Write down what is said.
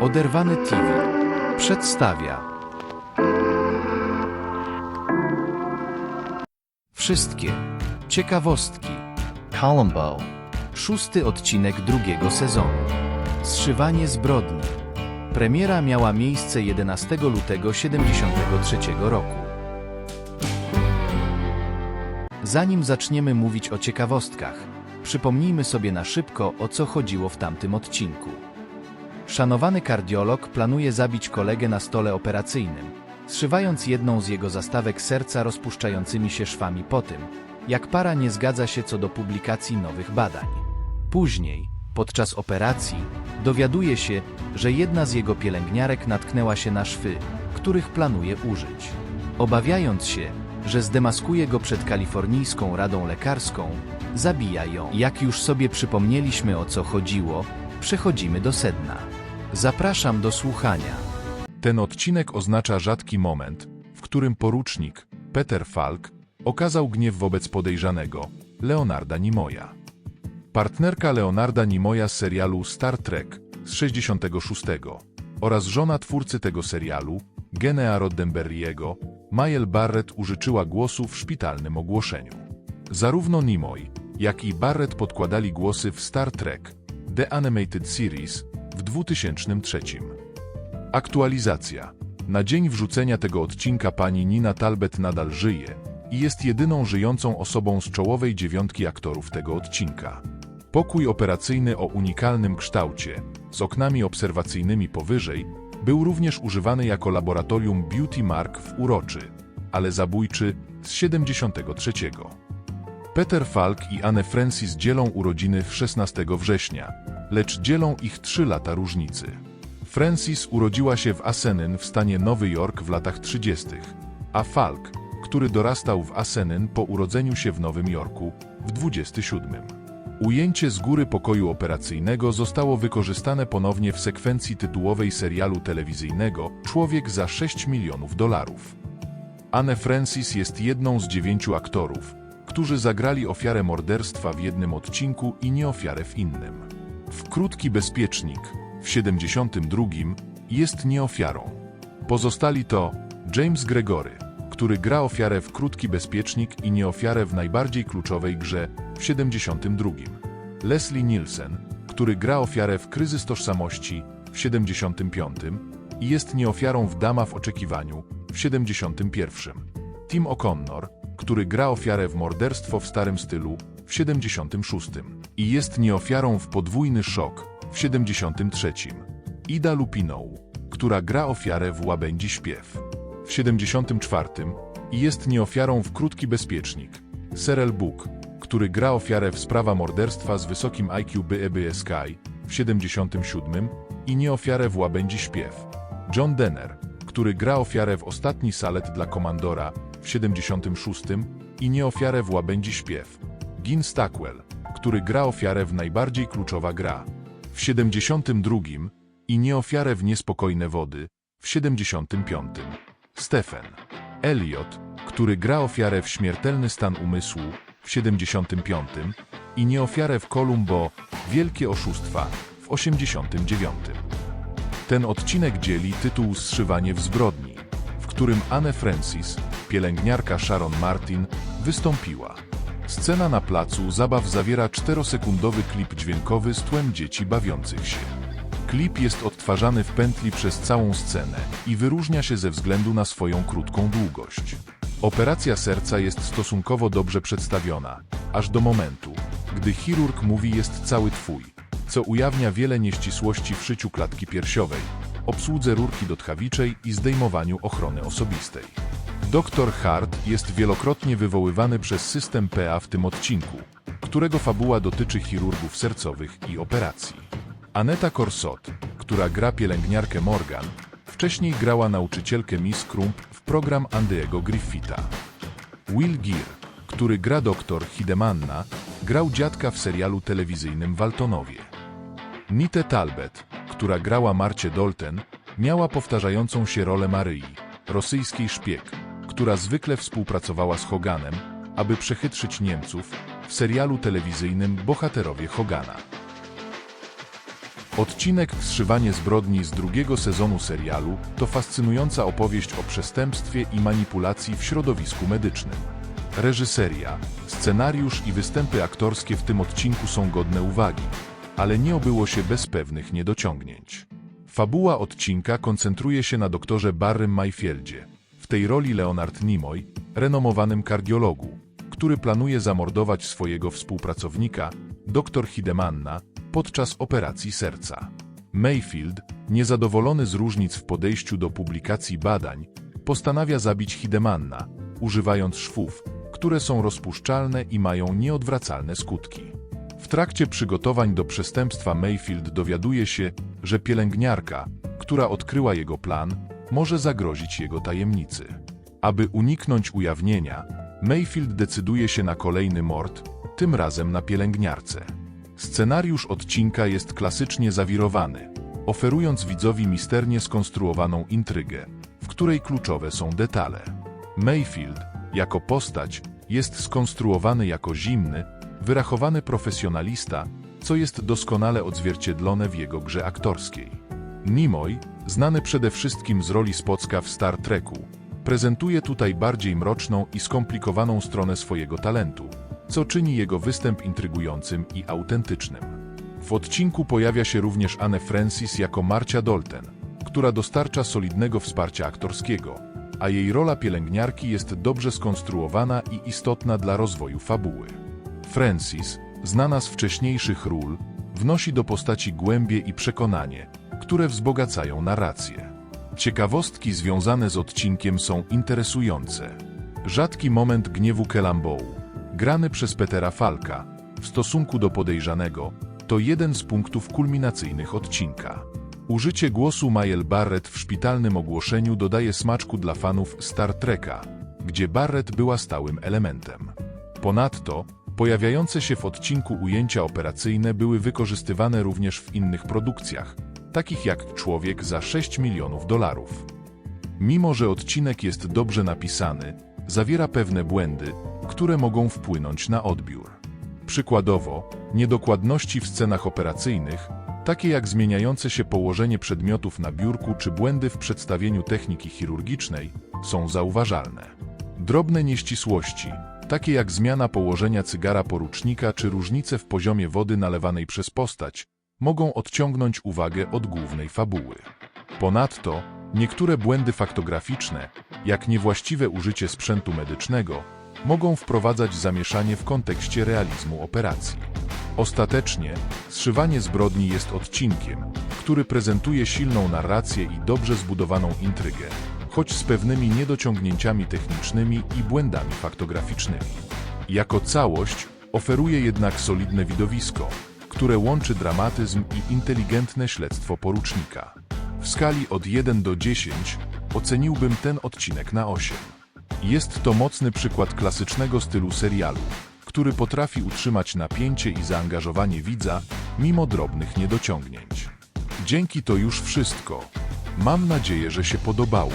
Oderwane TV przedstawia Wszystkie ciekawostki. Columbo. Szósty odcinek drugiego sezonu. Zszywanie zbrodni. Premiera miała miejsce 11 lutego 73 roku. Zanim zaczniemy mówić o ciekawostkach, przypomnijmy sobie na szybko, o co chodziło w tamtym odcinku. Szanowany kardiolog planuje zabić kolegę na stole operacyjnym, zszywając jedną z jego zastawek serca rozpuszczającymi się szwami po tym, jak para nie zgadza się co do publikacji nowych badań. Później, podczas operacji, dowiaduje się, że jedna z jego pielęgniarek natknęła się na szwy, których planuje użyć. Obawiając się, że zdemaskuje go przed kalifornijską radą lekarską, zabija ją. Jak już sobie przypomnieliśmy o co chodziło, przechodzimy do sedna. Zapraszam do słuchania. Ten odcinek oznacza rzadki moment, w którym porucznik Peter Falk okazał gniew wobec podejrzanego Leonarda Nimoya. Partnerka Leonarda Nimoya z serialu Star Trek z 66 oraz żona twórcy tego serialu, Genea Roddenberry'ego, Mael Barrett użyczyła głosu w szpitalnym ogłoszeniu. Zarówno Nimoy, jak i Barrett podkładali głosy w Star Trek The Animated Series w 2003. Aktualizacja. Na dzień wrzucenia tego odcinka pani Nina Talbot nadal żyje i jest jedyną żyjącą osobą z czołowej dziewiątki aktorów tego odcinka. Pokój operacyjny o unikalnym kształcie, z oknami obserwacyjnymi powyżej, był również używany jako laboratorium Beauty Mark w Uroczy, ale zabójczy z 73. Peter Falk i Anne Francis dzielą urodziny w 16 września, lecz dzielą ich 3 lata różnicy. Francis urodziła się w Assenin w stanie Nowy Jork w latach 30., a Falk, który dorastał w Assenin po urodzeniu się w Nowym Jorku w 27. Ujęcie z góry pokoju operacyjnego zostało wykorzystane ponownie w sekwencji tytułowej serialu telewizyjnego Człowiek za 6 milionów dolarów. Anne Francis jest jedną z dziewięciu aktorów, którzy zagrali ofiarę morderstwa w jednym odcinku i nie ofiarę w innym. W Krótki Bezpiecznik w 72 jest nieofiarą. Pozostali to James Gregory, który gra ofiarę w Krótki Bezpiecznik i nieofiarę w najbardziej kluczowej grze w 72. Leslie Nielsen, który gra ofiarę w Kryzys Tożsamości w 75 i jest nieofiarą w Dama w oczekiwaniu w 71. Tim O'Connor, który gra ofiarę w Morderstwo w starym stylu w 76 i jest nieofiarą w Podwójny szok w 73. Ida Lupinou, która gra ofiarę w Łabędzi śpiew w 74 i jest nieofiarą w Krótki Bezpiecznik. Serel Book, który gra ofiarę w Sprawa morderstwa z wysokim IQ BEB Sky w 77 i nieofiarę w Łabędzi śpiew. John Denner, który gra ofiarę w Ostatni salet dla komandora w 76 i nieofiarę w Łabędzi śpiew. Gin Stackwell, który gra ofiarę w Najbardziej kluczowa gra w 72 i nieofiarę w Niespokojne wody w 75. Stephen Elliot, który gra ofiarę w Śmiertelny stan umysłu w 75 i nieofiarę w Columbo Wielkie oszustwa w 89. Ten odcinek dzieli tytuł Zszywanie w zbrodni, w którym Anne Francis, pielęgniarka Sharon Martin, wystąpiła. Scena na placu zabaw zawiera czterosekundowy klip dźwiękowy z tłem dzieci bawiących się. Klip jest odtwarzany w pętli przez całą scenę i wyróżnia się ze względu na swoją krótką długość. Operacja serca jest stosunkowo dobrze przedstawiona, aż do momentu, gdy chirurg mówi jest cały twój, co ujawnia wiele nieścisłości w szyciu klatki piersiowej, obsłudze rurki dotchawiczej i zdejmowaniu ochrony osobistej. Dr Hart jest wielokrotnie wywoływany przez system PA w tym odcinku, którego fabuła dotyczy chirurgów sercowych i operacji. Aneta Corsot, która gra pielęgniarkę Morgan, wcześniej grała nauczycielkę Miss Crump w program Andy'ego Griffitha. Will Gear, który gra doktor Hidemanna, grał dziadka w serialu telewizyjnym Waltonowie. Nite Talbot, która grała Marcie Dolten, miała powtarzającą się rolę Maryi, rosyjskiej szpieg, która zwykle współpracowała z Hoganem, aby przechytrzyć Niemców w serialu telewizyjnym Bohaterowie Hogana. Odcinek Zszywanie zbrodni z drugiego sezonu serialu to fascynująca opowieść o przestępstwie i manipulacji w środowisku medycznym. Reżyseria, scenariusz i występy aktorskie w tym odcinku są godne uwagi, ale nie obyło się bez pewnych niedociągnięć. Fabuła odcinka koncentruje się na doktorze Barrym Mayfieldzie, tej roli Leonard Nimoy, renomowanym kardiologu, który planuje zamordować swojego współpracownika, dr Hidemanna, podczas operacji serca. Mayfield, niezadowolony z różnic w podejściu do publikacji badań, postanawia zabić Hidemanna, używając szwów, które są rozpuszczalne i mają nieodwracalne skutki. W trakcie przygotowań do przestępstwa Mayfield dowiaduje się, że pielęgniarka, która odkryła jego plan, może zagrozić jego tajemnicy. Aby uniknąć ujawnienia, Mayfield decyduje się na kolejny mord, tym razem na pielęgniarce. Scenariusz odcinka jest klasycznie zawirowany, oferując widzowi misternie skonstruowaną intrygę, w której kluczowe są detale. Mayfield, jako postać, jest skonstruowany jako zimny, wyrachowany profesjonalista, co jest doskonale odzwierciedlone w jego grze aktorskiej. Nimoy, znany przede wszystkim z roli Spocka w Star Treku, prezentuje tutaj bardziej mroczną i skomplikowaną stronę swojego talentu, co czyni jego występ intrygującym i autentycznym. W odcinku pojawia się również Anne Francis jako Marcia Dolten, która dostarcza solidnego wsparcia aktorskiego, a jej rola pielęgniarki jest dobrze skonstruowana i istotna dla rozwoju fabuły. Francis, znana z wcześniejszych ról, wnosi do postaci głębie i przekonanie, które wzbogacają narrację. Ciekawostki związane z odcinkiem są interesujące. Rzadki moment gniewu Kellambołu, grany przez Petera Falka, w stosunku do podejrzanego, to jeden z punktów kulminacyjnych odcinka. Użycie głosu Mael Barrett w szpitalnym ogłoszeniu dodaje smaczku dla fanów Star Treka, gdzie Barrett była stałym elementem. Ponadto, pojawiające się w odcinku ujęcia operacyjne były wykorzystywane również w innych produkcjach, takich jak Człowiek za 6 milionów dolarów. Mimo, że odcinek jest dobrze napisany, zawiera pewne błędy, które mogą wpłynąć na odbiór. Przykładowo, niedokładności w scenach operacyjnych, takie jak zmieniające się położenie przedmiotów na biurku czy błędy w przedstawieniu techniki chirurgicznej, są zauważalne. Drobne nieścisłości, takie jak zmiana położenia cygara porucznika czy różnice w poziomie wody nalewanej przez postać, mogą odciągnąć uwagę od głównej fabuły. Ponadto, niektóre błędy faktograficzne, jak niewłaściwe użycie sprzętu medycznego, mogą wprowadzać zamieszanie w kontekście realizmu operacji. Ostatecznie, zszywanie zbrodni jest odcinkiem, który prezentuje silną narrację i dobrze zbudowaną intrygę, choć z pewnymi niedociągnięciami technicznymi i błędami faktograficznymi. Jako całość oferuje jednak solidne widowisko, które łączy dramatyzm i inteligentne śledztwo porucznika. W skali od 1 do 10 oceniłbym ten odcinek na 8. Jest to mocny przykład klasycznego stylu serialu, który potrafi utrzymać napięcie i zaangażowanie widza mimo drobnych niedociągnięć. Dzięki to już wszystko. Mam nadzieję, że się podobało.